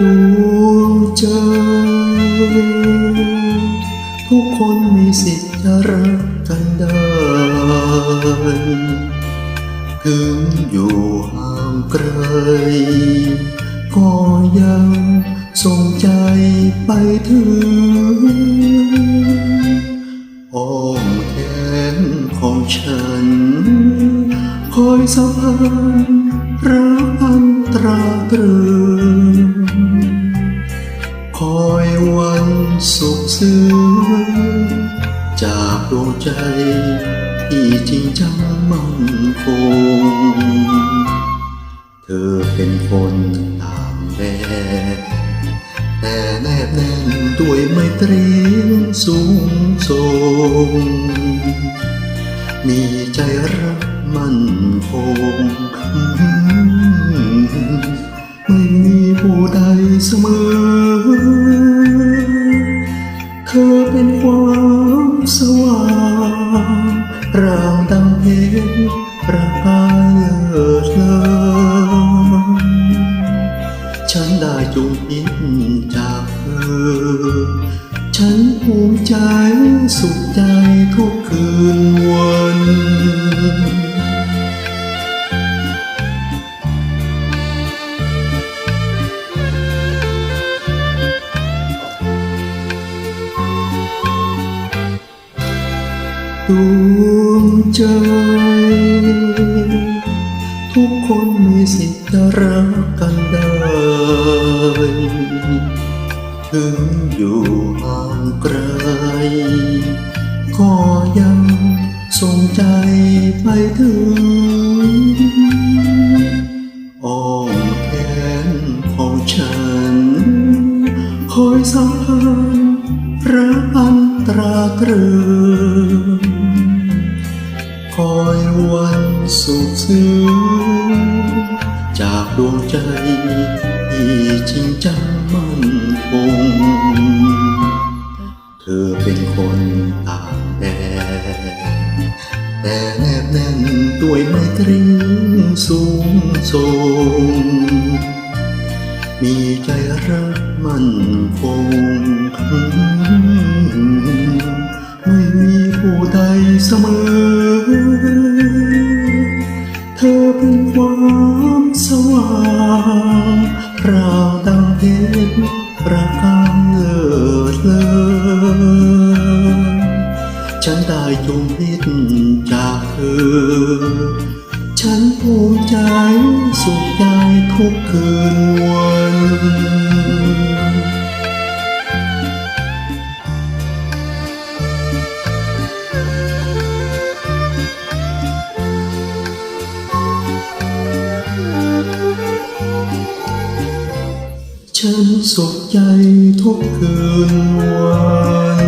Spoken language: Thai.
ดวงใจทุกคนมีสิทธิ์จะรักกันได้ ถึงอยู่ห่างไกล ก็ยังส่งใจไปถึงอ้อมแขนของฉัน คอยสะพานรักอันตราตรึง สุขซึ้งจากดวงใจ ที่จริงจังมั่นคง เธอเป็นคนตางแดนแต่แนบแน่นด้วยไมตรีสูงส่งมีใจรักมั่นคง เป็นความสว่างร่างดังเพชรประกายเลิศเลอฉันได้จงพินจากเธอ ฉันภูมิใจสุขใจ ดวงใจ ทุกคนมีสิทธิ์จะรักกันได้ ถึงอยู่ห่างไกล ก็ยังส่งใจไปถึงอ้อมแขนของฉัน คอยสัมพันธ์รักอันตราตรึง คอยวันสุขซึ้งจากดวงใจที่จริงจังมั่นคง เธอเป็นคนต่างแดนแต่แนบแน่นด้วยไมตรีสูงส่งมีใจรักมั่นคง ไม่มีผู้ใดเสมอ เธอเป็นความสว่างราวดังเพชรประกายเลิศเลอฉันได้จงพิษจากเธอ ฉันภูมิใจสุขใจทุกคืนวัน ฉันสุขใจทุกคืนวัน